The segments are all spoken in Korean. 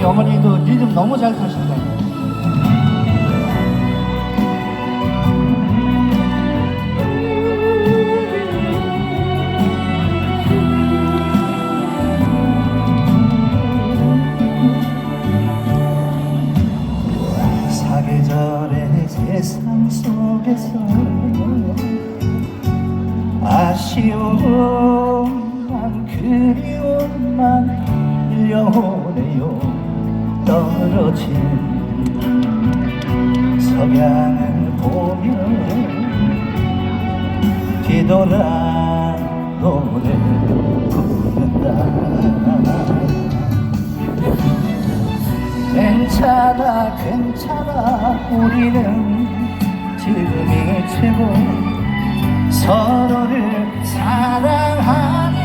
우리 어머니도 리듬 너무 잘 타신다. 아쉬움만 그리움만 밀려오네요 떨어진 석양을 보며 뒤돌아 노래 부른다. 괜찮아 괜찮아. 우리는 지금이 최고. 서로를 사랑하니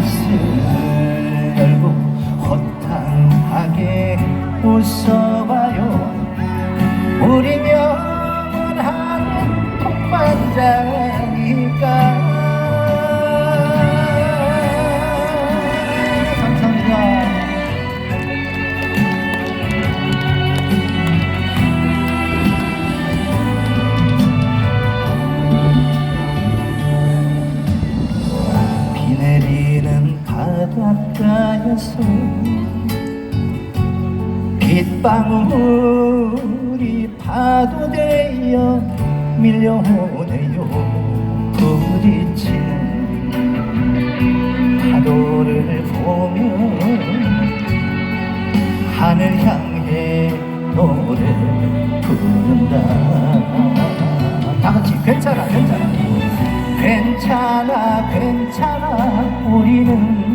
가슴을 열고 호탕하게 웃어봐 가에서 빗방울이 파도 되어 밀려오네요. 부딪히는 파도를 보며 하늘 향해 노래 부른다. 다 같이 괜찮아 괜찮아. 괜찮아 괜찮아. 우리는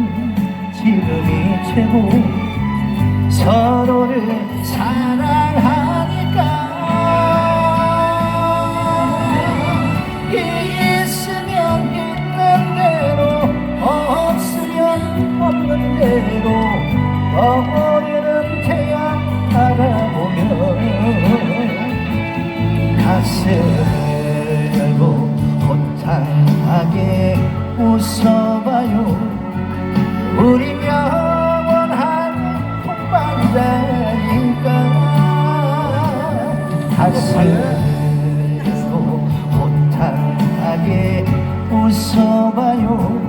웃어봐요